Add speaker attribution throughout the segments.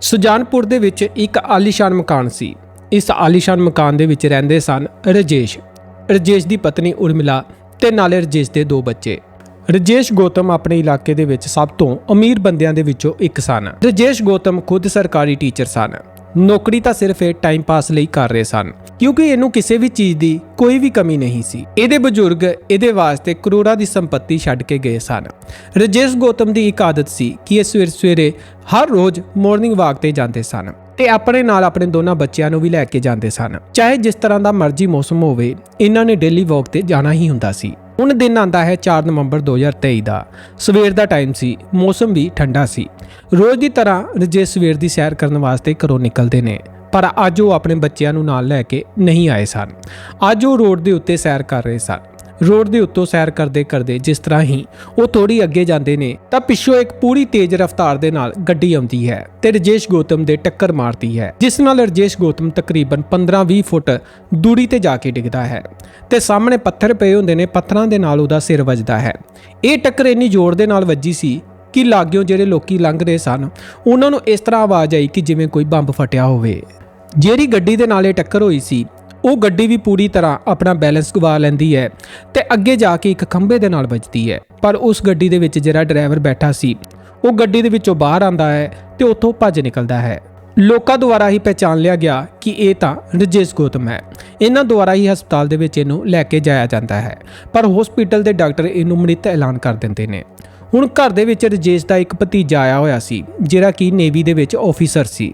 Speaker 1: ਸੁਜਾਨਪੁਰ ਦੇ ਵਿੱਚ ਇੱਕ ਆਲੀਸ਼ਾਨ ਮਕਾਨ ਸੀ। ਇਸ ਆਲੀਸ਼ਾਨ ਮਕਾਨ ਦੇ ਵਿੱਚ ਰਹਿੰਦੇ ਸਨ ਰਜੇਸ਼। ਰਜੇਸ਼ ਦੀ ਪਤਨੀ ਉਰਮਿਲਾ ਤੇ ਨਾਲੇ ਰਜੇਸ਼ ਦੇ ਦੋ ਬੱਚੇ। ਰਜੇਸ਼ ਗੌਤਮ ਆਪਣੇ ਇਲਾਕੇ ਦੇ ਵਿੱਚ ਸਭ ਤੋਂ ਅਮੀਰ ਬੰਦਿਆਂ ਦੇ ਵਿੱਚੋਂ ਇੱਕ ਸਨ। ਰਜੇਸ਼ ਗੌਤਮ ਖੁਦ ਸਰਕਾਰੀ ਟੀਚਰ ਸਨ। ਨੌਕਰੀ ਤਾਂ ਸਿਰਫ ਇਹ ਟਾਈਮ ਪਾਸ ਲਈ ਕਰ ਰਹੇ ਸਨ, ਕਿਉਂਕਿ ਇਹਨੂੰ ਕਿਸੇ ਵੀ ਚੀਜ਼ ਦੀ ਕੋਈ ਵੀ ਕਮੀ ਨਹੀਂ ਸੀ। ਇਹਦੇ ਬਜ਼ੁਰਗ ਇਹਦੇ ਵਾਸਤੇ ਕਰੋੜਾਂ ਦੀ ਸੰਪਤੀ ਛੱਡ ਕੇ ਗਏ ਸਨ। ਰਜੇਸ਼ ਗੌਤਮ ਦੀ ਇੱਕ ਆਦਤ ਸੀ ਕਿ ਇਹ ਸਵੇਰ ਸਵੇਰੇ ਹਰ ਰੋਜ਼ ਮਾਰਨਿੰਗ ਵਾਕ ਤੇ ਜਾਂਦੇ ਸਨ ਤੇ ਆਪਣੇ ਨਾਲ ਆਪਣੇ ਦੋਨਾਂ ਬੱਚਿਆਂ ਨੂੰ ਵੀ ਲੈ ਕੇ ਜਾਂਦੇ ਸਨ। ਚਾਹੇ ਜਿਸ ਤਰ੍ਹਾਂ ਦਾ ਮਰਜ਼ੀ ਮੌਸਮ ਹੋਵੇ, ਇਹਨਾਂ ਨੇ ਡੇਲੀ ਵਾਕ ਤੇ ਜਾਣਾ ਹੀ ਹੁੰਦਾ ਸੀ। ਹੁਣ ਦਿਨ ਆਂਦਾ ਹੈ 4 ਨਵੰਬਰ 2023 ਦਾ। ਸਵੇਰ ਦਾ ਟਾਈਮ ਸੀ, ਮੌਸਮ ਵੀ ਠੰਡਾ ਸੀ। ਰੋਜ਼ ਦੀ ਤਰ੍ਹਾਂ ਰਜੇਸ਼ ਸਵੇਰ ਦੀ ਸੈਰ ਕਰਨ ਵਾਸਤੇ ਘਰੋਂ ਨਿਕਲਦੇ ਨੇ, ਪਰ ਅੱਜ ਉਹ ਆਪਣੇ ਬੱਚਿਆਂ ਨੂੰ ਨਾਲ ਲੈ ਕੇ ਨਹੀਂ ਆਏ ਸਨ। ਅੱਜ ਉਹ ਰੋਡ ਦੇ ਉੱਤੇ ਸੈਰ ਕਰ ਰਹੇ ਸਨ। ਰੋਡ ਦੇ ਉੱਤੋਂ ਸੈਰ ਕਰਦੇ ਕਰਦੇ ਜਿਸ ਤਰ੍ਹਾਂ ਹੀ ਉਹ ਥੋੜੀ ਅੱਗੇ ਜਾਂਦੇ ਨੇ, ਤਾਂ ਪਿੱਛੋਂ ਇੱਕ ਪੂਰੀ ਤੇਜ਼ ਰਫ਼ਤਾਰ ਦੇ ਨਾਲ ਗੱਡੀ ਆਉਂਦੀ ਹੈ ਤੇ ਰਜੇਸ਼ ਗੌਤਮ ਦੇ ਟੱਕਰ ਮਾਰਦੀ ਹੈ, ਜਿਸ ਨਾਲ ਰਜੇਸ਼ ਗੌਤਮ ਤਕਰੀਬਨ 15-20 ਫੁੱਟ ਦੂਰੀ ਤੇ ਜਾ ਕੇ ਡਿੱਗਦਾ ਹੈ ਤੇ ਸਾਹਮਣੇ ਪੱਥਰ ਪਏ ਹੁੰਦੇ ਨੇ, ਪੱਥਰਾਂ ਦੇ ਨਾਲ ਉਹਦਾ ਸਿਰ ਵੱਜਦਾ ਹੈ। ਇਹ ਟੱਕਰ ਇੰਨੀ ਜ਼ੋਰ ਦੇ ਨਾਲ ਵੱਜੀ ਸੀ ਕਿ ਲਾਗਿਓਂ ਜਿਹੜੇ ਲੋਕੀ ਲੰਘ ਰਹੇ ਸਨ, ਉਹਨਾਂ ਨੂੰ ਇਸ ਤਰ੍ਹਾਂ ਆਵਾਜ਼ ਆਈ ਕਿ ਜਿਵੇਂ ਕੋਈ ਬੰਬ ਫਟਿਆ ਹੋਵੇ। ਜਿਹੜੀ ਗੱਡੀ ਦੇ ਨਾਲ ਇਹ ਟੱਕਰ ਹੋਈ ਸੀ ਉਹ ਗੱਡੀ ਵੀ ਪੂਰੀ ਤਰ੍ਹਾਂ ਆਪਣਾ ਬੈਲੈਂਸ ਗਵਾ ਲੈਂਦੀ ਹੈ ਤੇ ਅੱਗੇ ਜਾ ਕੇ ਇੱਕ ਖੰਭੇ ਦੇ ਨਾਲ ਵੱਜਦੀ ਹੈ। ਪਰ ਉਸ ਗੱਡੀ ਦੇ ਵਿੱਚ ਜਿਹੜਾ ਡਰਾਈਵਰ ਬੈਠਾ ਸੀ, ਉਹ ਗੱਡੀ ਦੇ ਵਿੱਚੋਂ ਬਾਹਰ ਆਂਦਾ ਹੈ ਤੇ ਉੱਥੋਂ ਭੱਜ ਨਿਕਲਦਾ ਹੈ। ਲੋਕਾਂ ਦੁਆਰਾ ਹੀ ਪਹਿਚਾਨ ਲਿਆ ਗਿਆ ਕਿ ਇਹ ਤਾਂ ਰਜੇਸ਼ ਗੌਤਮ ਹੈ। ਇਹਨਾਂ ਦੁਆਰਾ ਹੀ ਹਸਪਤਾਲ ਦੇ ਵਿੱਚ ਇਹਨੂੰ ਲੈ ਕੇ ਜਾਇਆ ਜਾਂਦਾ ਹੈ, ਪਰ ਹਸਪੀਟਲ ਦੇ ਡਾਕਟਰ ਇਹਨੂੰ ਮ੍ਰਿਤ ਐਲਾਨ ਕਰ ਦਿੰਦੇ ਨੇ। ਹੁਣ ਘਰ ਦੇ ਵਿੱਚ ਰਜੇਸ਼ ਦਾ ਇੱਕ ਭਤੀਜਾ ਆਇਆ ਹੋਇਆ ਸੀ, ਜਿਹੜਾ ਕਿ ਨੇਵੀ ਦੇ ਵਿੱਚ ਆਫੀਸਰ ਸੀ,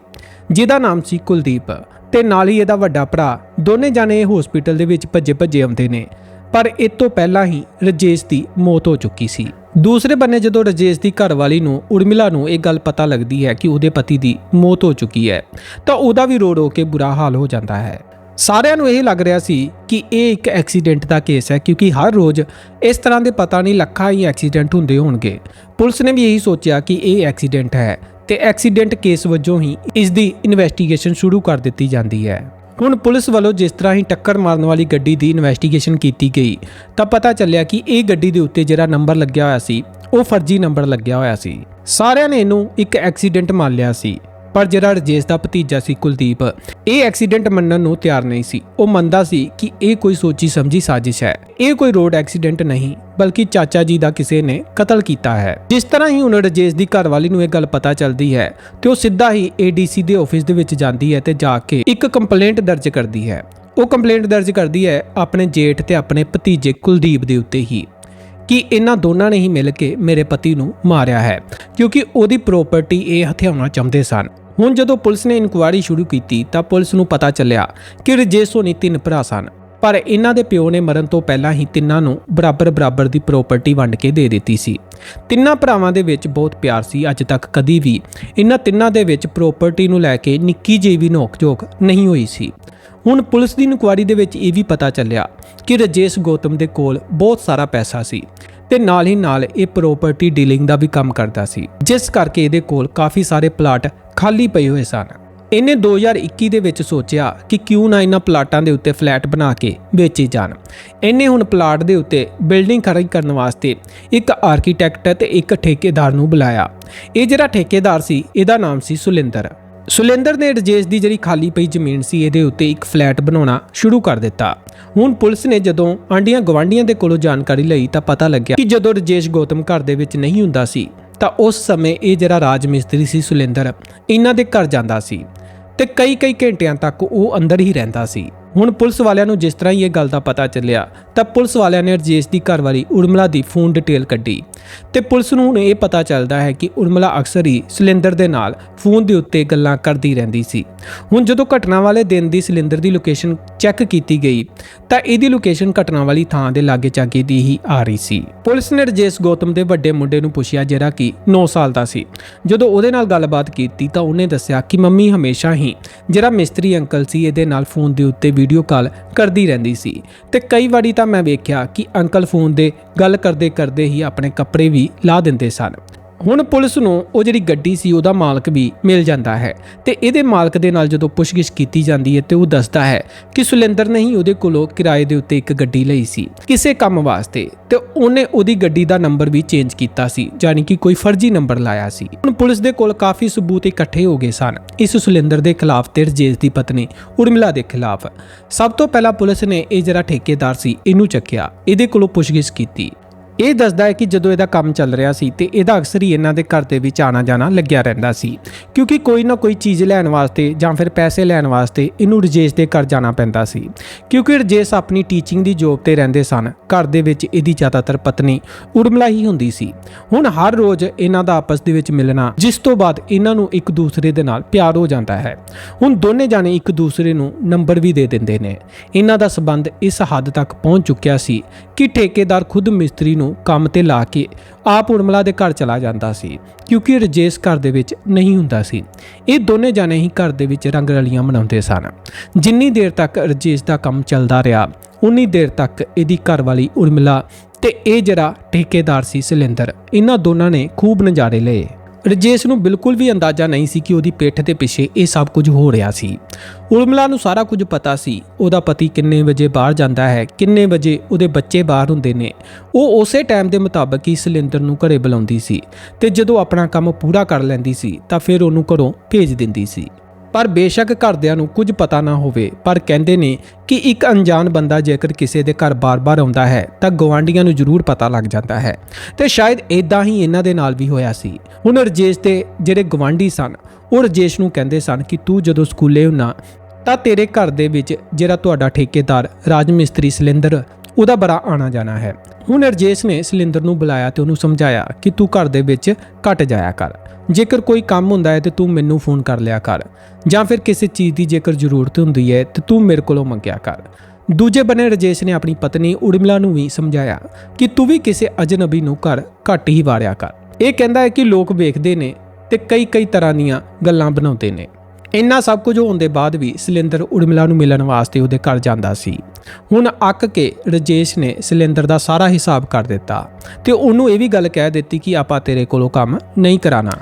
Speaker 1: ਜਿਹਦਾ ਨਾਮ ਸੀ ਕੁਲਦੀਪ। ਤੇ ਨਾਲ ਹੀ ਇਹਦਾ ਵੱਡਾ ਭਰਾ। ਦੋਨੇ ਜਾਣੇ ਇਹ ਹਸਪੀਟਲ ਦੇ ਵਿੱਚ ਭੱਜੇ ਭੱਜੇ ਆਉਂਦੇ ਨੇ। ਪਰ ਇਹ ਤੋਂ ਪਹਿਲਾਂ ਹੀ ਰਜੇਸ਼ ਦੀ ਮੌਤ ਹੋ ਚੁੱਕੀ ਸੀ। ਦੂਸਰੇ ਬੰਨੇ ਜਦੋਂ ਰਜੇਸ਼ ਦੀ ਘਰਵਾਲੀ ਨੂੰ, ਉਰਮਿਲਾ ਨੂੰ ਇਹ ਗੱਲ ਪਤਾ ਲੱਗਦੀ ਹੈ ਕਿ ਉਹਦੇ ਪਤੀ ਦੀ ਮੌਤ ਹੋ ਚੁੱਕੀ ਹੈ, ਤਾਂ ਉਹਦਾ ਵੀ ਰੋ ਰੋ ਕੇ ਬੁਰਾ ਹਾਲ ਹੋ ਜਾਂਦਾ ਹੈ। ਸਾਰਿਆਂ ਨੂੰ ਇਹ ਲੱਗ ਰਿਹਾ ਸੀ ਕਿ ਇਹ ਇੱਕ ਐਕਸੀਡੈਂਟ ਦਾ ਕੇਸ ਹੈ, ਕਿਉਂਕਿ ਹਰ ਰੋਜ਼ ਇਸ ਤਰ੍ਹਾਂ ਦੇ ਪਤਾ ਨਹੀਂ ਲੱਖਾਂ ਹੀ ਐਕਸੀਡੈਂਟ ਹੁੰਦੇ ਹੋਣਗੇ। ਪੁਲਿਸ ਨੇ ਵੀ ਇਹੀ ਸੋਚਿਆ ਕਿ ਇਹ ਐਕਸੀਡੈਂਟ ਹੈ। ਤੇ ਐਕਸੀਡੈਂਟ ਕੇਸ ਵਜੋਂ ਹੀ ਇਸ ਦੀ ਇਨਵੈਸਟੀਗੇਸ਼ਨ ਸ਼ੁਰੂ ਕਰ ਦਿੱਤੀ ਜਾਂਦੀ ਹੈ। ਹੁਣ ਪੁਲਿਸ ਵੱਲੋਂ ਜਿਸ ਤਰ੍ਹਾਂ ਹੀ ਟੱਕਰ ਮਾਰਨ ਵਾਲੀ ਗੱਡੀ ਦੀ ਇਨਵੈਸਟੀਗੇਸ਼ਨ ਕੀਤੀ ਗਈ, ਤਾਂ ਪਤਾ ਚੱਲਿਆ ਕਿ ਇਹ ਗੱਡੀ ਦੇ ਉੱਤੇ ਜਿਹੜਾ ਨੰਬਰ ਲੱਗਿਆ ਹੋਇਆ ਸੀ, ਉਹ ਫਰਜ਼ੀ ਨੰਬਰ ਲੱਗਿਆ ਹੋਇਆ ਸੀ। ਸਾਰਿਆਂ ਨੇ ਇਹਨੂੰ ਇੱਕ ਐਕਸੀਡੈਂਟ ਮੰਨ ਲਿਆ ਸੀ, ਪਰ ਜਿਹੜਾ ਰਜੇਸ਼ ਦਾ ਭਤੀਜਾ ਸੀ ਕੁਲਦੀਪ, ਇਹ ਐਕਸੀਡੈਂਟ ਮੰਨਣ ਨੂੰ ਤਿਆਰ ਨਹੀਂ ਸੀ। ਉਹ ਮੰਨਦਾ ਸੀ ਕਿ ਇਹ ਕੋਈ ਸੋਚੀ ਸਮਝੀ ਸਾਜ਼ਿਸ਼ ਹੈ। ਇਹ ਕੋਈ ਰੋਡ ਐਕਸੀਡੈਂਟ ਨਹੀਂ ਬਲਕਿ ਚਾਚਾ ਜੀ ਦਾ ਕਿਸੇ ਨੇ ਕਤਲ ਕੀਤਾ ਹੈ। ਜਿਸ ਤਰ੍ਹਾਂ ਹੀ ਹੁਣ ਰਜੇਸ਼ ਦੀ ਘਰਵਾਲੀ ਨੂੰ ਇਹ ਗੱਲ ਪਤਾ ਚੱਲਦੀ ਹੈ ਤੇ ਉਹ ਸਿੱਧਾ ਹੀ ਏਡੀਸੀ ਦੇ ਆਫਿਸ ਦੇ ਵਿੱਚ ਜਾਂਦੀ ਹੈ ਤੇ ਜਾ ਕੇ ਇੱਕ ਕੰਪਲੇਂਟ ਦਰਜ ਕਰਦੀ ਹੈ। ਉਹ ਕੰਪਲੇਂਟ ਦਰਜ ਕਰਦੀ ਹੈ ਆਪਣੇ ਜੇਠ ਤੇ ਆਪਣੇ ਭਤੀਜੇ ਕੁਲਦੀਪ ਦੇ ਉੱਤੇ ਹੀ ਕਿ ਇਹਨਾਂ ਦੋਨਾਂ ਨੇ ਹੀ ਮਿਲ ਕੇ ਮੇਰੇ ਪਤੀ ਨੂੰ ਮਾਰਿਆ ਹੈ, ਕਿਉਂਕਿ ਉਹਦੀ ਪ੍ਰਾਪਰਟੀ ਇਹ ਹਥਿਆਉਣਾ ਚਾਹੁੰਦੇ ਸਨ। ਹੁਣ ਜਦੋਂ ਪੁਲਿਸ ਨੇ ਇਨਕੁਆਇਰੀ ਸ਼ੁਰੂ ਕੀਤੀ ਤਾਂ ਪੁਲਿਸ ਨੂੰ ਪਤਾ ਚੱਲਿਆ ਕਿ ਰਜੇਸ਼ ਸੋਨੀ ਤਿੰਨ ਭਰਾ ਸਨ। ਪਰ ਇਹਨਾਂ ਦੇ ਪਿਓ ਨੇ ਮਰਨ ਤੋਂ ਪਹਿਲਾਂ ਹੀ ਤਿੰਨਾਂ ਨੂੰ ਬਰਾਬਰ-ਬਰਾਬਰ ਦੀ ਪ੍ਰਾਪਰਟੀ ਵੰਡ ਕੇ ਦੇ ਦਿੱਤੀ ਸੀ। ਤਿੰਨਾਂ ਭਰਾਵਾਂ ਦੇ ਵਿੱਚ ਬਹੁਤ ਪਿਆਰ ਸੀ, ਅੱਜ ਤੱਕ ਕਦੀ ਵੀ ਇਹਨਾਂ ਤਿੰਨਾਂ ਦੇ ਵਿੱਚ ਪ੍ਰਾਪਰਟੀ ਨੂੰ ਲੈ ਕੇ ਨਿੱਕੀ ਜਿਹੀ ਵੀ ਨੋਕਝੋਕ ਨਹੀਂ ਹੋਈ ਸੀ। ਹੁਣ ਪੁਲਿਸ ਦੀ ਇਨਕੁਆਇਰੀ ਦੇ ਵਿੱਚ ਇਹ ਵੀ ਪਤਾ ਚੱਲਿਆ ਕਿ ਰਜੇਸ਼ ਗੌਤਮ ਦੇ ਕੋਲ ਬਹੁਤ ਸਾਰਾ ਪੈਸਾ ਸੀ ਤੇ ਨਾਲ ਹੀ ਨਾਲ ਇਹ ਪ੍ਰਾਪਰਟੀ ਡੀਲਿੰਗ ਦਾ ਵੀ ਕੰਮ ਕਰਦਾ ਸੀ, ਜਿਸ ਕਰਕੇ ਇਹਦੇ ਕੋਲ ਕਾਫੀ ਸਾਰੇ ਪਲਾਟ ਖਾਲੀ ਪਏ ਹੋਏ ਸਨ। ਇਹਨੇ 2021 ਦੇ ਵਿੱਚ ਸੋਚਿਆ ਕਿ ਕਿਉਂ ਨਾ ਇਹਨਾਂ ਪਲਾਟਾਂ ਦੇ ਉੱਤੇ ਫਲੈਟ ਬਣਾ ਕੇ ਵੇਚੇ ਜਾਣ। ਇਹਨੇ ਹੁਣ ਪਲਾਟ ਦੇ ਉੱਤੇ ਬਿਲਡਿੰਗ ਖੜੀ ਕਰਨ ਵਾਸਤੇ ਇੱਕ ਆਰਕੀਟੈਕਟ ਤੇ ਇੱਕ ਠੇਕੇਦਾਰ ਨੂੰ ਬੁਲਾਇਆ। ਇਹ ਜਿਹੜਾ ਠੇਕੇਦਾਰ ਸੀ, ਇਹਦਾ ਨਾਮ ਸੀ ਸੁਲਿੰਦਰ। ਸੁਲਿੰਦਰ ਨੇ ਰਜੇਸ਼ ਦੀ ਜਿਹੜੀ ਖਾਲੀ ਪਈ ਜ਼ਮੀਨ ਸੀ, ਇਹਦੇ ਉੱਤੇ ਇੱਕ ਫਲੈਟ ਬਣਾਉਣਾ ਸ਼ੁਰੂ ਕਰ ਦਿੱਤਾ। ਹੁਣ ਪੁਲਿਸ ਨੇ ਜਦੋਂ ਆਂਡੀਆਂ ਗਵਾਂਡੀਆਂ ਦੇ ਕੋਲੋਂ ਜਾਣਕਾਰੀ ਲਈ ਤਾਂ ਪਤਾ ਲੱਗਿਆ ਕਿ ਜਦੋਂ ਰਜੇਸ਼ ਗੌਤਮ ਘਰ ਦੇ ਵਿੱਚ ਨਹੀਂ ਹੁੰਦਾ ਸੀ, ਤਾਂ ਉਸ ਸਮੇਂ ਇਹ ਜਿਹੜਾ ਰਾਜ ਮਿਸਤਰੀ ਸੀ ਸੁਲਿੰਦਰ, ਇਹਨਾਂ ਦੇ ਘਰ ਜਾਂਦਾ ਸੀ। ਤੇ ਕਈ ਕਈ ਘੰਟਿਆਂ ਤੱਕ ਉਹ ਅੰਦਰ ਹੀ ਰਹਿੰਦਾ ਸੀ। ਹੁਣ ਪੁਲਿਸ ਵਾਲਿਆਂ ਨੂੰ ਜਿਸ ਤਰ੍ਹਾਂ ਹੀ ਇਹ ਗੱਲ ਦਾ ਪਤਾ ਚੱਲਿਆ, ਤਾਂ ਪੁਲਿਸ ਵਾਲਿਆਂ ਨੇ ਰਜੇਸ਼ ਦੀ ਘਰਵਾਲੀ ਉਰਮਲਾ ਦੀ ਫੋਨ ਡਿਟੇਲ ਕੱਢੀ। ਤੇ ਪੁਲਿਸ ਨੂੰ ਹੁਣ ਇਹ ਪਤਾ ਚੱਲਦਾ ਹੈ ਕਿ ਉਰਮਲਾ ਅਕਸਰ ਹੀ ਸਿਲਿੰਦਰ ਦੇ ਨਾਲ ਫੋਨ ਦੇ ਉੱਤੇ ਗੱਲਾਂ ਕਰਦੀ ਰਹਿੰਦੀ ਸੀ। ਹੁਣ ਜਦੋਂ ਘਟਨਾ ਵਾਲੇ ਦਿਨ ਦੀ ਸਿਲਿੰਦਰ ਦੀ ਲੋਕੇਸ਼ਨ ਚੈੱਕ ਕੀਤੀ ਗਈ, ਤਾਂ ਇਹਦੀ ਲੋਕੇਸ਼ਨ ਘਟਨਾ ਵਾਲੀ ਥਾਂ ਦੇ ਲਾਗੇ ਚਾਗੇ ਦੀ ਹੀ ਆ ਰਹੀ ਸੀ। ਪੁਲਿਸ ਨੇ ਰਜੇਸ਼ ਗੌਤਮ ਦੇ ਵੱਡੇ ਮੁੰਡੇ ਨੂੰ ਪੁੱਛਿਆ ਜਿਹੜਾ ਕਿ 9 ਸਾਲ ਦਾ ਸੀ। ਜਦੋਂ ਉਹਦੇ ਨਾਲ ਗੱਲਬਾਤ ਕੀਤੀ ਤਾਂ ਉਹਨੇ ਦੱਸਿਆ ਕਿ ਮੰਮੀ ਹਮੇਸ਼ਾ ਹੀ, ਜਿਹੜਾ ਮਿਸਤਰੀ ਅੰਕਲ ਸੀ, ਇਹਦੇ ਨਾਲ ਫੋਨ ਦੇ ਉੱਤੇ ਵੀਡੀਓ ਕਾਲ ਕਰਦੀ ਰਹਿੰਦੀ ਸੀ ਤੇ ਕਈ ਵਾਰੀ ਤਾਂ ਮੈਂ ਵੇਖਿਆ ਕਿ ਅੰਕਲ ਫੋਨ ਦੇ ਗੱਲ ਕਰਦੇ ਕਰਦੇ ਹੀ ਆਪਣੇ ਕੱਪੜੇ ਵੀ ਲਾ ਦਿੰਦੇ ਸਨ। ਹੁਣ ਪੁਲਿਸ ਨੂੰ ਉਹ ਜਿਹੜੀ ਗੱਡੀ ਸੀ, ਉਹਦਾ ਮਾਲਕ ਵੀ ਮਿਲ ਜਾਂਦਾ ਹੈ ਤੇ ਇਹਦੇ ਮਾਲਕ ਦੇ ਨਾਲ ਜਦੋਂ ਪੁੱਛਗਿੱਛ ਕੀਤੀ ਜਾਂਦੀ ਹੈ ਤੇ ਉਹ ਦੱਸਦਾ ਹੈ ਕਿ ਸੁਲਿੰਦਰ ਨੇ ਹੀ ਉਹਦੇ ਕੋਲੋਂ ਕਿਰਾਏ ਦੇ ਉੱਤੇ ਇੱਕ ਗੱਡੀ ਲਈ ਸੀ, ਕਿਸੇ ਕੰਮ ਵਾਸਤੇ ਤੇ ਉਹਨੇ ਉਹਦੀ ਗੱਡੀ ਦਾ ਨੰਬਰ ਵੀ ਚੇਂਜ ਕੀਤਾ ਸੀ ਯਾਨੀ ਕਿ ਕੋਈ ਫਰਜ਼ੀ ਨੰਬਰ ਲਾਇਆ ਸੀ। ਹੁਣ ਪੁਲਿਸ ਦੇ ਕੋਲ ਕਾਫੀ ਸਬੂਤ ਇਕੱਠੇ ਹੋ ਗਏ ਸਨ। ਇਸ ਸੁਲਿੰਦਰ ਦੇ ਖਿਲਾਫ ਤੇ ਰਜੇਸ਼ ਦੀ ਪਤਨੀ ਉਰਮਿਲਾ ਦੇ ਖਿਲਾਫ। ਸਭ ਤੋਂ ਪਹਿਲਾਂ ਪੁਲਿਸ ਨੇ ਇਹ ਜਿਹੜਾ ਠੇਕੇਦਾਰ ਸੀ, ਇਹਨੂੰ ਚੱਕਿਆ। ਇਹਦੇ ਕੋਲੋਂ ਪੁੱਛਗਿੱਛ ਕੀਤੀ। ਇਹ ਦੱਸਦਾ ਹੈ ਕਿ ਜਦੋਂ ਇਹਦਾ ਕੰਮ ਚੱਲ ਰਿਹਾ ਸੀ ਤੇ ਇਹਦਾ ਅਕਸਰ ਹੀ ਇਹਨਾਂ ਦੇ ਘਰ ਦੇ ਵਿੱਚ ਆਣਾ ਜਾਣਾ ਲੱਗਿਆ ਰਹਿੰਦਾ ਸੀ। ਕਿਉਂਕਿ ਕੋਈ ਨਾ ਕੋਈ ਚੀਜ਼ ਲੈਣ ਵਾਸਤੇ ਜਾਂ ਫਿਰ ਪੈਸੇ ਲੈਣ ਵਾਸਤੇ ਇਹਨੂੰ ਰਜੇਸ਼ ਦੇ ਘਰ ਜਾਣਾ ਪੈਂਦਾ ਸੀ। ਕਿਉਂਕਿ ਰਜੇਸ਼ ਆਪਣੀ ਟੀਚਿੰਗ ਦੀ ਜੋਬ ਤੇ ਰਹਿੰਦੇ ਸਨ। ਘਰ ਦੇ ਵਿੱਚ ਇਹਦੀ ਜ਼ਿਆਦਾਤਰ ਪਤਨੀ ਉਰਮਲਾ ਹੀ ਹੁੰਦੀ ਸੀ। ਹੁਣ ਹਰ ਰੋਜ਼ ਇਹਨਾਂ ਦਾ ਆਪਸ ਦੇ ਵਿੱਚ ਮਿਲਣਾ, ਜਿਸ ਤੋਂ ਬਾਅਦ ਇਹਨਾਂ ਨੂੰ ਇੱਕ ਦੂਸਰੇ ਦੇ ਨਾਲ ਪਿਆਰ ਹੋ ਜਾਂਦਾ ਹੈ। ਹੁਣ ਦੋਨੇ ਜਾਣੇ ਇੱਕ ਦੂਸਰੇ ਨੂੰ ਨੰਬਰ ਵੀ ਦੇ ਦਿੰਦੇ ਨੇ। ਇਹਨਾਂ ਦਾ ਸਬੰਧ ਇਸ ਹੱਦ ਤੱਕ ਪਹੁੰਚ ਚੁੱਕਿਆ ਸੀ ਕਿ ਠੇਕੇਦਾਰ ਖੁਦ ਮਿਸਤਰੀ ਨੂੰ ਕੰਮ ਤੇ ਲਾ ਕੇ ਆਪ ਉਰਮਲਾ ਦੇ ਘਰ ਚਲਾ ਜਾਂਦਾ ਸੀ, ਕਿਉਂਕਿ ਰਜੇਸ਼ ਘਰ ਦੇ ਵਿੱਚ ਨਹੀਂ ਹੁੰਦਾ ਸੀ। ਇਹ ਦੋਨੇ ਜਾਣੇ ਹੀ ਘਰ ਦੇ ਵਿੱਚ ਰੰਗ ਰਲੀਆਂ ਮਨਾਉਂਦੇ ਸਨ। ਜਿੰਨੀ ਦੇਰ ਤੱਕ ਰਜੇਸ਼ ਦਾ ਕੰਮ ਚੱਲਦਾ ਰਿਹਾ, ਉਨੀ ਦੇਰ ਤੱਕ ਇਹਦੀ ਘਰ ਵਾਲੀ ਉਰਮਿਲਾ ਤੇ ਇਹ ਜਿਹੜਾ ਠੇਕੇਦਾਰ ਸੀ ਸਿਲਿੰਦਰ ਇਹਨਾਂ ਦੋਨਾਂ ਨੇ ਖੂਬ ਨਜ਼ਾਰੇ ਲਏ। ਰਜੇਸ਼ ਨੂੰ ਬਿਲਕੁਲ ਵੀ ਅੰਦਾਜ਼ਾ ਨਹੀਂ ਸੀ ਕਿ ਉਹਦੀ ਪਿੱਠ ਦੇ ਪਿੱਛੇ ਇਹ ਸਭ ਕੁਝ ਹੋ ਰਿਹਾ ਸੀ। ਉਰਮਿਲਾ ਨੂੰ ਸਾਰਾ ਕੁਝ ਪਤਾ ਸੀ। ਉਹਦਾ ਪਤੀ ਕਿੰਨੇ ਵਜੇ ਬਾਹਰ ਜਾਂਦਾ ਹੈ, ਕਿੰਨੇ ਵਜੇ ਉਹਦੇ ਬੱਚੇ ਬਾਹਰ ਹੁੰਦੇ ਨੇ। ਉਹ ਉਸੇ ਟਾਈਮ ਦੇ ਮੁਤਾਬਕ ਹੀ ਸਿਲਿੰਦਰ ਨੂੰ ਘਰੇ ਬੁਲਾਉਂਦੀ ਸੀ ਤੇ ਜਦੋਂ ਆਪਣਾ ਕੰਮ ਪੂਰਾ ਕਰ ਲੈਂਦੀ ਸੀ ਤਾਂ ਫਿਰ ਉਹਨੂੰ ਘਰੋਂ ਭੇਜ ਦਿੰਦੀ ਸੀ। ਪਰ ਬੇਸ਼ੱਕ ਘਰਦਿਆਂ ਨੂੰ ਕੁਝ ਪਤਾ ਨਾ ਹੋਵੇ। ਪਰ ਕਹਿੰਦੇ ਨੇ ਕਿ ਇੱਕ ਅਣਜਾਣ ਬੰਦਾ ਜੇਕਰ ਕਿਸੇ ਦੇ ਘਰ ਬਾਰ-ਬਾਰ ਆਉਂਦਾ ਹੈ, ਤਾਂ ਗਵਾਂਢੀਆਂ ਨੂੰ ਜ਼ਰੂਰ ਪਤਾ ਲੱਗ ਜਾਂਦਾ ਹੈ। ਤੇ ਸ਼ਾਇਦ ਇਦਾਂ ਹੀ ਇਹਨਾਂ ਦੇ ਨਾਲ ਵੀ ਹੋਇਆ ਸੀ। ਹੁਣ ਰਜੇਸ਼ ਦੇ ਜਿਹੜੇ ਗਵਾਂਢੀ ਸਨ, ਉਹ ਰਜੇਸ਼ ਨੂੰ ਕਹਿੰਦੇ ਸਨ ਕਿ ਤੂੰ ਜਦੋਂ ਸਕੂਲੇ ਹੁੰਨਾ, ਤਾਂ ਤੇਰੇ ਘਰ ਦੇ ਵਿੱਚ ਜਿਹੜਾ ਤੁਹਾਡਾ ਠੇਕੇਦਾਰ, ਰਾਜ ਮਿਸਤਰੀ ਸਿਲਿੰਦਰ ਉਹਦਾ ਬੜਾ ਆਣਾ ਜਾਣਾ ਹੈ। ਹੁਣ ਰਜੇਸ਼ ਨੇ ਸਿਲਿੰਦਰ ਨੂੰ ਬੁਲਾਇਆ ਤੇ ਉਹਨੂੰ ਸਮਝਾਇਆ ਕਿ ਤੂੰ ਘਰ ਦੇ ਵਿੱਚ ਘਟ ਜਾਇਆ ਕਰ। ਜੇਕਰ ਕੋਈ ਕੰਮ ਹੁੰਦਾ ਹੈ ਤੇ ਤੂੰ ਮੈਨੂੰ ਫੋਨ ਕਰ ਲਿਆ ਕਰ। ਜਾਂ ਫਿਰ ਕਿਸੇ ਚੀਜ਼ ਦੀ ਜੇਕਰ ਜ਼ਰੂਰਤ ਹੁੰਦੀ ਹੈ ਤੇ ਤੂੰ ਮੇਰੇ ਕੋਲੋਂ ਮੰਗਿਆ ਕਰ। ਦੂਜੇ ਬੰਨੇ ਰਜੇਸ਼ ਨੇ ਆਪਣੀ ਪਤਨੀ ਉਰਮਿਲਾ ਨੂੰ ਵੀ ਸਮਝਾਇਆ ਕਿ ਤੂੰ ਵੀ ਕਿਸੇ ਅਜਨਬੀ ਨੂੰ ਘਰ ਘੱਟ ਹੀ ਵਾਰਿਆ ਕਰ। ਇਹ ਕਹਿੰਦਾ ਹੈ ਕਿ ਲੋਕ ਵੇਖਦੇ ਨੇ ਤੇ ਕਈ ਕਈ ਤਰ੍ਹਾਂ ਦੀਆਂ ਗੱਲਾਂ ਬਣਾਉਂਦੇ ਨੇ। ਇੰਨਾ ਸਭ ਕੁਝ ਹੋਣ ਦੇ ਬਾਅਦ ਵੀ ਸਿਲਿੰਦਰ ਉਰਮਿਲਾ ਨੂੰ ਮਿਲਣ ਵਾਸਤੇ ਉਹਦੇ ਘਰ ਜਾਂਦਾ ਸੀ। ਹੁਣ ਅੱਕ ਕੇ ਰਜੇਸ਼ ਨੇ ਸਿਲਿੰਦਰ ਦਾ ਸਾਰਾ ਹਿਸਾਬ ਕਰ ਦਿੱਤਾ ਤੇ ਉਹਨੂੰ ਇਹ ਵੀ ਗੱਲ ਕਹਿ ਦਿੱਤੀ ਕਿ ਆਪਾਂ ਤੇਰੇ ਕੋਲੋਂ ਕੰਮ ਨਹੀਂ ਕਰਾਣਾ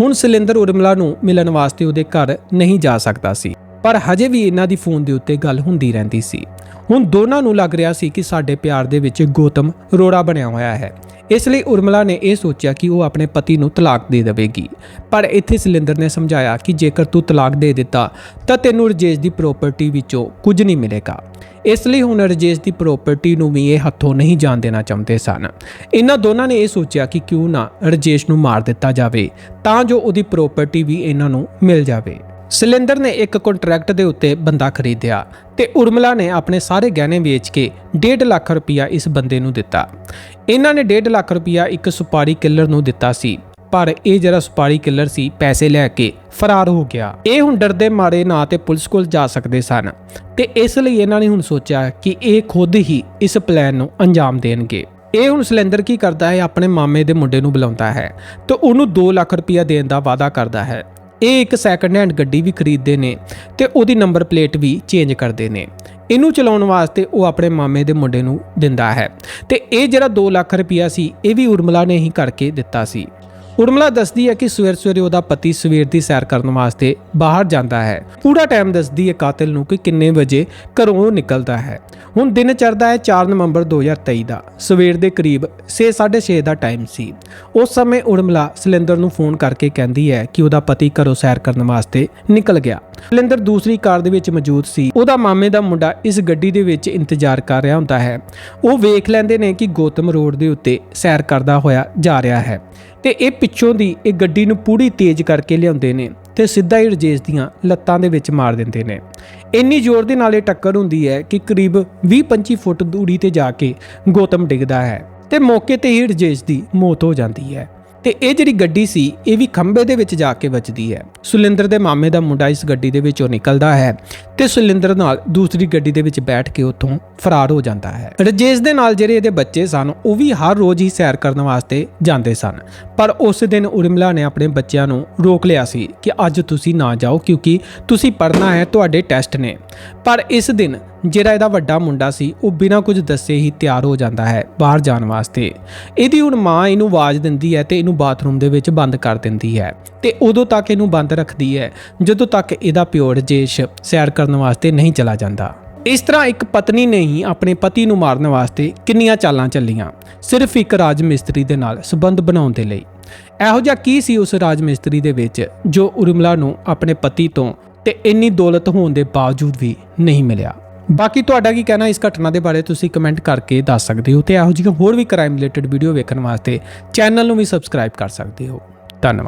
Speaker 1: ਹੁਣ ਸਿਲਿੰਦਰ ਉਰਮਿਲਾ ਨੂੰ ਮਿਲਣ ਵਾਸਤੇ ਉਹਦੇ ਘਰ ਨਹੀਂ ਜਾ ਸਕਦਾ ਸੀ, ਪਰ ਹਜੇ ਵੀ ਇਹਨਾਂ ਦੀ ਫੋਨ ਦੇ ਉੱਤੇ ਗੱਲ ਹੁੰਦੀ ਰਹਿੰਦੀ ਸੀ। ਹੁਣ ਦੋਨਾਂ ਨੂੰ ਲੱਗ ਰਿਹਾ ਸੀ ਕਿ ਸਾਡੇ ਪਿਆਰ ਦੇ ਵਿੱਚ ਗੋਤਮ ਰੋੜਾ ਬਣਿਆ ਹੋਇਆ ਹੈ। ਇਸ ਲਈ ਉਰਮਲਾ ਨੇ ਇਹ ਸੋਚਿਆ ਕਿ ਉਹ ਆਪਣੇ ਪਤੀ ਨੂੰ ਤਲਾਕ ਦੇ ਦੇਵੇਗੀ। ਪਰ ਇੱਥੇ ਸਿਲਿੰਦਰ ਨੇ ਸਮਝਾਇਆ ਕਿ ਜੇਕਰ ਤੂੰ ਤਲਾਕ ਦੇ ਦਿੱਤਾ, ਤਾਂ ਤੈਨੂੰ ਰਜੇਸ਼ ਦੀ ਪ੍ਰਾਪਰਟੀ ਵਿੱਚੋਂ ਕੁਝ ਨਹੀਂ ਮਿਲੇਗਾ। ਇਸ ਲਈ ਹੁਣ ਰਜੇਸ਼ ਦੀ ਪ੍ਰਾਪਰਟੀ ਨੂੰ ਵੀ ਇਹ ਹੱਥੋਂ ਨਹੀਂ ਜਾਣ ਦੇਣਾ ਚਾਹੁੰਦੇ ਸਨ। ਇਹਨਾਂ ਦੋਨਾਂ ਨੇ ਇਹ ਸੋਚਿਆ ਕਿ ਕਿਉਂ ਨਾ ਰਜੇਸ਼ ਨੂੰ ਮਾਰ ਦਿੱਤਾ ਜਾਵੇ, ਤਾਂ ਜੋ ਉਹਦੀ ਪ੍ਰਾਪਰਟੀ ਵੀ ਇਹਨਾਂ ਨੂੰ ਮਿਲ ਜਾਵੇ। ਸਿਲਿੰਦਰ ਨੇ ਇੱਕ ਕੰਟਰੈਕਟ ਦੇ ਉੱਤੇ ਬੰਦਾ ਖਰੀਦਿਆ ਤੇ ਉਰਮਲਾ ਨੇ ਆਪਣੇ ਸਾਰੇ ਗਹਿਣੇ ਵੇਚ ਕੇ 1.5 ਲੱਖ ਰੁਪਇਆ ਇਸ ਬੰਦੇ ਨੂੰ ਦਿੱਤਾ। ਇਹਨਾਂ ਨੇ 1.5 ਲੱਖ ਰੁਪਇਆ ਇੱਕ ਸੁਪਾਰੀ ਕਿਲਰ ਨੂੰ ਦਿੱਤਾ ਸੀ, ਪਰ ਇਹ ਜਿਹੜਾ ਸੁਪਾਰੀ ਕਿਲਰ ਸੀ, ਪੈਸੇ ਲੈ ਕੇ ਫਰਾਰ ਹੋ ਗਿਆ। ਇਹ ਹੁਣ ਡਰਦੇ ਮਾਰੇ ਨਾ ਤੇ ਪੁਲਿਸ ਕੋਲ ਜਾ ਸਕਦੇ ਸਨ ਤੇ ਇਸ ਲਈ ਇਹਨਾਂ ਨੇ ਹੁਣ ਸੋਚਿਆ ਕਿ ਇਹ ਖੁਦ ਹੀ ਇਸ ਪਲਾਨ ਨੂੰ ਅੰਜਾਮ ਦੇਣਗੇ। ਇਹ ਹੁਣ ਸਿਲੰਦਰ ਕੀ ਕਰਦਾ ਹੈ, ਆਪਣੇ ਮਾਮੇ ਦੇ ਮੁੰਡੇ ਨੂੰ ਬੁਲਾਉਂਦਾ ਹੈ ਤੇ ਉਹਨੂੰ 2 ਲੱਖ ਰੁਪਇਆ ਦੇਣ ਦਾ ਵਾਅਦਾ ਕਰਦਾ ਹੈ। ਇਹ ਇੱਕ ਸੈਕੰਡ ਹੈਂਡ ਗੱਡੀ ਵੀ ਖਰੀਦਦੇ ਨੇ ਤੇ ਉਹਦੀ ਨੰਬਰ ਪਲੇਟ ਵੀ ਚੇਂਜ ਕਰਦੇ ਨੇ। ਇਹਨੂੰ ਚਲਾਉਣ ਵਾਸਤੇ ਉਹ ਆਪਣੇ ਮਾਮੇ ਦੇ ਮੁੰਡੇ ਨੂੰ ਦਿੰਦਾ ਹੈ ਤੇ ਇਹ ਜਿਹੜਾ 2 ਲੱਖ ਰੁਪਇਆ ਸੀ, ਇਹ ਵੀ ਉਰਮਲਾ ਨੇ ਹੀ ਕਰਕੇ ਦਿੱਤਾ ਸੀ। ਉਰਮਲਾ ਦੱਸਦੀ ਹੈ ਕਿ ਸਵੇਰ ਸਵੇਰੇ ਉਹਦਾ ਪਤੀ ਸਵੇਰ ਦੀ ਸੈਰ ਕਰਨ ਵਾਸਤੇ ਬਾਹਰ ਜਾਂਦਾ ਹੈ। ਪੂਰਾ ਟਾਈਮ ਦੱਸਦੀ ਹੈ ਕਾਤਿਲ ਨੂੰ ਕਿ ਕਿੰਨੇ ਵਜੇ ਘਰੋਂ ਨਿਕਲਦਾ ਹੈ। ਹੁਣ ਦਿਨ ਚੜਦਾ ਹੈ 4 ਨਵੰਬਰ 2023 ਦਾ। ਸਵੇਰ ਦੇ ਕਰੀਬ 6:30 ਦਾ ਟਾਈਮ ਸੀ। ਉਸ ਸਮੇਂ ਉਰਮਲਾ ਸਲਿੰਦਰ ਨੂੰ ਫੋਨ ਕਰਕੇ ਕਹਿੰਦੀ ਹੈ ਕਿ ਉਹਦਾ ਪਤੀ ਘਰੋਂ ਸੈਰ ਕਰਨ ਵਾਸਤੇ ਨਿਕਲ ਗਿਆ। ਸਲਿੰਦਰ ਦੂਸਰੀ ਕਾਰ ਦੇ ਵਿੱਚ ਮੌਜੂਦ ਸੀ। ਉਹਦਾ ਮਾਮੇ ਦਾ ਮੁੰਡਾ ਇਸ ਗੱਡੀ ਦੇ ਵਿੱਚ ਇੰਤਜ਼ਾਰ ਕਰ ਰਿਹਾ ਹੁੰਦਾ ਹੈ। ਉਹ ਵੇਖ ਲੈਂਦੇ ਨੇ ਕਿ ਗੋਤਮ ਰੋਡ ਦੇ ਉੱਤੇ ਸੈਰ ਕਰਦਾ ਹੋਇਆ ਜਾ ਰਿਹਾ ਹੈ। ਤੇ ਇਹ ਪਿੱਛੋਂ ਦੀ ਇਹ ਗੱਡੀ ਨੂੰ ਪੂਰੀ ਤੇਜ਼ ਕਰਕੇ ਲਿਆਉਂਦੇ ਨੇ ਤੇ ਸਿੱਧਾ ਹੀ ਰਜੇਸ਼ ਦੀਆਂ ਲੱਤਾਂ ਦੇ ਵਿੱਚ ਮਾਰ ਦਿੰਦੇ ਨੇ। ਇੰਨੀ ਜ਼ੋਰ ਦੇ ਨਾਲ ਇਹ ਟੱਕਰ ਹੁੰਦੀ ਹੈ ਕਿ ਕਰੀਬ 20-25 ਫੁੱਟ ਦੂਰੀ ਤੇ ਜਾ ਕੇ ਗੌਤਮ ਡਿੱਗਦਾ ਹੈ ਤੇ ਮੌਕੇ ਤੇ ਹੀ ਰਜੇਸ਼ ਦੀ ਮੌਤ ਹੋ ਜਾਂਦੀ ਹੈ। ਤੇ ਇਹ ਜਿਹੜੀ ਗੱਡੀ ਸੀ, ਇਹ ਵੀ ਖੰਭੇ ਦੇ ਵਿੱਚ ਜਾ ਕੇ ਵੱਜਦੀ ਹੈ। ਸੁਲਿੰਦਰ ਦੇ ਮਾਮੇ ਦਾ ਮੁੰਡਾ ਇਸ ਗੱਡੀ ਦੇ ਵਿੱਚੋਂ ਨਿਕਲਦਾ ਹੈ ਤੇ ਸੁਲਿੰਦਰ ਨਾਲ ਦੂਸਰੀ ਗੱਡੀ ਦੇ ਵਿੱਚ ਬੈਠ ਕੇ ਉੱਥੋਂ ਫਰਾਰ ਹੋ ਜਾਂਦਾ ਹੈ। ਰਜੇਸ਼ ਦੇ ਨਾਲ ਜਿਹੜੇ ਇਹਦੇ ਬੱਚੇ ਸਨ, ਉਹ ਵੀ ਹਰ ਰੋਜ਼ ਹੀ ਸੈਰ ਕਰਨ ਵਾਸਤੇ ਜਾਂਦੇ ਸਨ। ਪਰ ਉਸ ਦਿਨ ਉਰਮਿਲਾ ਨੇ ਆਪਣੇ ਬੱਚਿਆਂ ਨੂੰ ਰੋਕ ਲਿਆ ਸੀ ਕਿ ਅੱਜ ਤੁਸੀਂ ਨਾ ਜਾਓ ਕਿਉਂਕਿ ਤੁਸੀਂ ਪੜ੍ਹਨਾ ਹੈ, ਤੁਹਾਡੇ ਟੈਸਟ ਨੇ। ਪਰ ਇਸ ਦਿਨ ਜਿਹੜਾ ਇਹਦਾ ਵੱਡਾ ਮੁੰਡਾ ਸੀ, ਉਹ ਬਿਨਾਂ ਕੁਝ ਦੱਸੇ ਹੀ ਤਿਆਰ ਹੋ ਜਾਂਦਾ ਹੈ ਬਾਹਰ ਜਾਣ ਵਾਸਤੇ। ਇਹਦੀ ਹੁਣ ਮਾਂ ਇਹਨੂੰ ਆਵਾਜ਼ ਦਿੰਦੀ ਹੈ ਤੇ ਇਹਨੂੰ ਬਾਥਰੂਮ ਦੇ ਵਿੱਚ ਬੰਦ ਕਰ ਦਿੰਦੀ ਹੈ ਤੇ ਉਦੋਂ ਤੱਕ ਇਹਨੂੰ ਬੰਦ ਰੱਖਦੀ ਹੈ, ਜਦੋਂ ਤੱਕ ਇਹਦਾ ਪਿਓ ਰਜੇਸ਼ ਸੈਰ ਕਰਨ ਵਾਸਤੇ ਨਹੀਂ ਚਲਾ ਜਾਂਦਾ। ਇਸ ਤਰ੍ਹਾਂ ਇੱਕ ਪਤਨੀ ਨੇ ਹੀ ਆਪਣੇ ਪਤੀ ਨੂੰ ਮਾਰਨ ਵਾਸਤੇ ਕਿੰਨੀਆਂ ਚਾਲਾਂ ਚੱਲੀਆਂ। ਸਿਰਫ ਇੱਕ ਰਾਜ ਮਿਸਤਰੀ ਦੇ ਨਾਲ ਸਬੰਧ ਬਣਾਉਣ ਦੇ ਲਈ। ਇਹੋ ਜਿਹਾ ਕੀ ਸੀ ਉਸ ਰਾਜ ਮਿਸਤਰੀ ਦੇ ਵਿੱਚ ਜੋ ਉਰਮਲਾ ਨੂੰ ਆਪਣੇ ਪਤੀ ਤੋਂ ਤੇ ਇੰਨੀ ਦੌਲਤ ਹੋਣ ਦੇ ਬਾਵਜੂਦ ਵੀ ਨਹੀਂ ਮਿਲਿਆ? ਬਾਕੀ ਤੁਹਾਡਾ ਕੀ ਕਹਿਣਾ ਇਸ ਘਟਨਾ ਦੇ ਬਾਰੇ ਤੁਸੀਂ ਕਮੈਂਟ ਕਰਕੇ ਦੱਸ ਸਕਦੇ ਹੋ ਤੇ ਇਹੋ ਜਿਹੀਆਂ ਹੋਰ ਵੀ ਕ੍ਰਾਈਮ ਰਿਲੇਟਡ ਵੀਡੀਓ ਵੇਖਣ ਵਾਸਤੇ ਚੈਨਲ ਨੂੰ ਵੀ ਸਬਸਕ੍ਰਾਈਬ ਕਰ ਸਕਦੇ ਹੋ। ਧੰਨਵਾਦ।